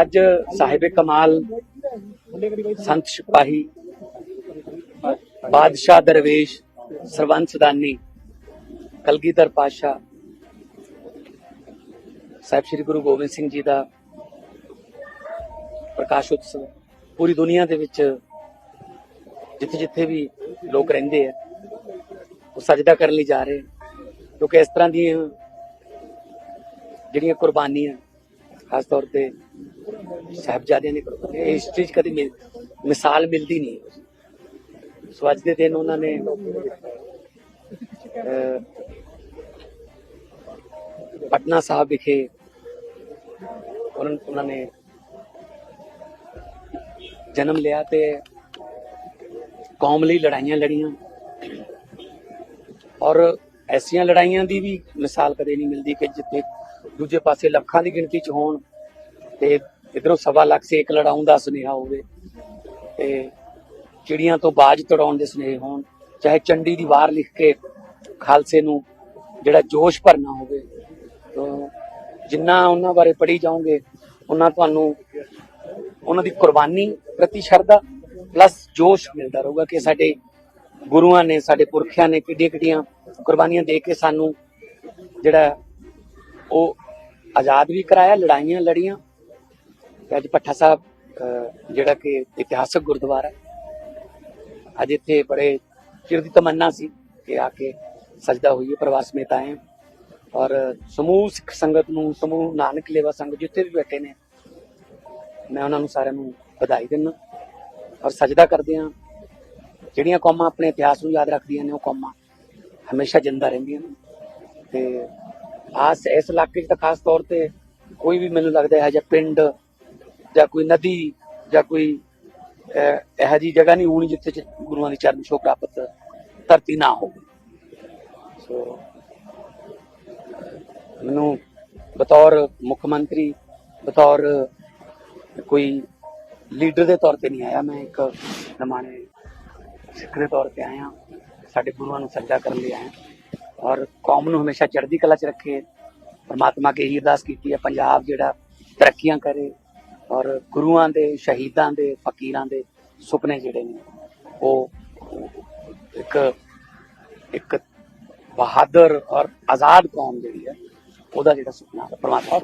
ਅੱਜ ਸਾਹਿਬ ਕਮਾਲ, ਸੰਤ ਸਿਪਾਹੀ, ਬਾਦਸ਼ਾਹ ਦਰਵੇਸ਼, ਸਰਵੰਸ ਦਾਨੀ, ਕਲਗੀਧਰ ਪਾਸ਼ਾ ਸਾਹਿਬ ਸ੍ਰੀ ਗੁਰੂ ਗੋਬਿੰਦ ਸਿੰਘ ਜੀ ਦਾ ਪ੍ਰਕਾਸ਼ ਉਤਸਵ ਪੂਰੀ ਦੁਨੀਆ ਦੇ ਵਿੱਚ ਜਿੱਥੇ ਜਿੱਥੇ ਵੀ ਲੋਕ ਰਹਿੰਦੇ ਆ, ਉਹ ਸਜਦਾ ਕਰਨ ਲਈ ਜਾ ਰਹੇ ਕਿਉਂਕਿ ਇਸ ਤਰ੍ਹਾਂ ਦੀਆਂ ਜਿਹੜੀਆਂ ਕੁਰਬਾਨੀਆਂ ਖਾਸ ਤੌਰ ਤੇ ਸਾਹਿਬਜ਼ਾਦਿਆਂ ਨੇ ਕੁਰਬਾਨੀ ਇਹ ਹਿਸਟਰੀ 'ਚ ਕਦੀ ਮਿਲ- ਮਿਸਾਲ ਮਿਲਦੀ ਨਹੀਂ ਸੋ ਅੱਜ ਦੇ ਦਿਨ ਉਹਨਾਂ ਨੇ ਪਟਨਾ ਸਾਹਿਬ ਵਿਖੇ ਉਹਨਾਂ ਉਹਨਾਂ ਨੇ ਜਨਮ ਲਿਆ ਤੇ ਕੌਮ ਲਈ ਲੜਾਈਆਂ ਲੜੀਆਂ ਔਰ ਐਸੀਆਂ ਲੜਾਈਆਂ ਦੀ ਵੀ ਮਿਸਾਲ ਕਦੇ ਨਹੀਂ ਮਿਲਦੀ ਕਿ ਜਿੱਥੇ ਦੂਜੇ ਪਾਸੇ ਲੱਖਾਂ ਦੀ ਗਿਣਤੀ 'ਚ ਹੋਣ ਤੇ ਇਧਰੋਂ ਸਵਾ ਲੱਖ ਸੇ ਇੱਕ ਲੜਾਉਣ ਦਾ ਸੁਨੇਹਾ ਹੋਵੇ ਤੇ ਚਿੜੀਆਂ ਤੋਂ ਬਾਜ ਤੜਾਉਣ ਦੇ ਸੁਨੇਹੇ ਹੋਣ, ਚਾਹੇ ਚੰਡੀ ਦੀ ਵਾਰ ਲਿਖ ਕੇ ਖਾਲਸੇ ਨੂੰ ਜਿਹੜਾ ਜੋਸ਼ ਭਰਨਾ ਹੋਵੇ, ਤੋਂ ਜਿੰਨਾ ਉਹਨਾਂ ਬਾਰੇ ਪੜ੍ਹੀ ਜਾਓਗੇ, ਉਹਨਾਂ ਤੁਹਾਨੂੰ ਉਹਨਾਂ ਦੀ ਕੁਰਬਾਨੀ ਪ੍ਰਤੀ ਸ਼ਰਧਾ ਪਲੱਸ ਜੋਸ਼ ਮਿਲਦਾ ਰਹੂਗਾ ਕਿ ਸਾਡੇ ਗੁਰੂਆਂ ਨੇ, ਸਾਡੇ ਪੁਰਖਿਆਂ ਨੇ ਕਿੱਡੀਆਂ ਕਿੱਡੀਆਂ ਕੁਰਬਾਨੀਆਂ ਦੇ ਕੇ ਸਾਨੂੰ ਜਿਹੜਾ ਉਹ ਆਜ਼ਾਦ ਵੀ ਕਰਾਇਆ, ਲੜਾਈਆਂ ਲੜੀਆਂ। ਤੇ ਅੱਜ ਪੱਠਾ ਸਾਹਿਬ ਜਿਹੜਾ ਕਿ ਇਤਿਹਾਸਕ ਗੁਰਦੁਆਰਾ ਅੱਜ ਇੱਥੇ ਬੜੇ ਚਿਰ ਦੀ ਤਮੰਨਾ ਸੀ ਕਿ ਆ ਕੇ ਸਜਦਾ ਹੋਈਏ, ਪ੍ਰਵਾਸ ਮੇਂ ਆਏ ਹਾਂ। ਔਰ ਸਮੂਹ ਸਿੱਖ ਸੰਗਤ ਨੂੰ, ਸਮੂਹ ਨਾਨਕ ਲੇਵਾ ਸੰਗਤ ਜਿੱਥੇ ਵੀ ਬੈਠੇ ਨੇ, ਮੈਂ ਉਹਨਾਂ ਨੂੰ ਸਾਰਿਆਂ ਨੂੰ ਵਧਾਈ ਦਿੰਦਾ। ਔਰ ਸਜਦਾ ਕਰਦੇ ਹਾਂ। ਜਿਹੜੀਆਂ ਕੌਮਾਂ ਆਪਣੇ ਇਤਿਹਾਸ ਨੂੰ ਯਾਦ ਰੱਖਦੀਆਂ ਨੇ, ਉਹ ਕੌਮਾਂ ਹਮੇਸ਼ਾ ਜਿੰਦਾ ਰਹਿੰਦੀਆਂ ਨੇ। ਤੇ ਆਸ ਇਸ ਇਲਾਕੇ 'ਚ ਤਾਂ ਖਾਸ ਤੌਰ ਤੇ ਕੋਈ ਵੀ ਮੈਨੂੰ ਲੱਗਦਾ ਹੈ ਜਾਂ ਪਿੰਡ ਜਾਂ ਕੋਈ ਨਦੀ ਜਾਂ ਕੋਈ ਇਹੋ ਜਿਹੀ ਜਗ੍ਹਾ ਨਹੀਂ ਹੋਣੀ ਜਿੱਥੇ ਗੁਰੂਆਂ ਦੀ ਚਰਨ ਛੋਹ ਪ੍ਰਾਪਤ ਧਰਤੀ ਨਾ ਹੋਵੇ। ਸੋ ਮੈਨੂੰ ਬਤੌਰ ਮੁੱਖ ਮੰਤਰੀ, ਬਤੌਰ ਕੋਈ ਲੀਡਰ ਦੇ ਤੌਰ ਤੇ ਨਹੀਂ ਆਇਆ। ਮੈਂ ਇੱਕ ਨਮਾਣੇ ਸਿੱਖ ਦੇ ਤੌਰ ਤੇ ਆਇਆ ਸਾਡੇ ਗੁਰੂਆਂ ਨੂੰ ਸੱਜਾ ਕਰਨ ਲਈ ਆਇਆ ਔਰ ਕੌਮ ਨੂੰ ਹਮੇਸ਼ਾ ਚੜ੍ਹਦੀ ਕਲਾ 'ਚ ਰੱਖੇ। ਪਰਮਾਤਮਾ ਕੇ ਇਹੀ ਅਰਦਾਸ ਕੀਤੀ ਹੈ, ਪੰਜਾਬ ਜਿਹੜਾ ਤਰੱਕੀਆਂ ਕਰੇ ਔਰ ਗੁਰੂਆਂ ਦੇ, ਸ਼ਹੀਦਾਂ ਦੇ, ਫਕੀਰਾਂ ਦੇ ਸੁਪਨੇ ਜਿਹੜੇ ਨੇ, ਉਹ ਇੱਕ ਇੱਕ ਬਹਾਦਰ ਔਰ ਆਜ਼ਾਦ ਕੌਮ ਜਿਹੜੀ ਹੈ, ਉਹਦਾ ਜਿਹੜਾ ਸੁਪਨਾ ਹੈ, ਪਰਮਾਤਮਾ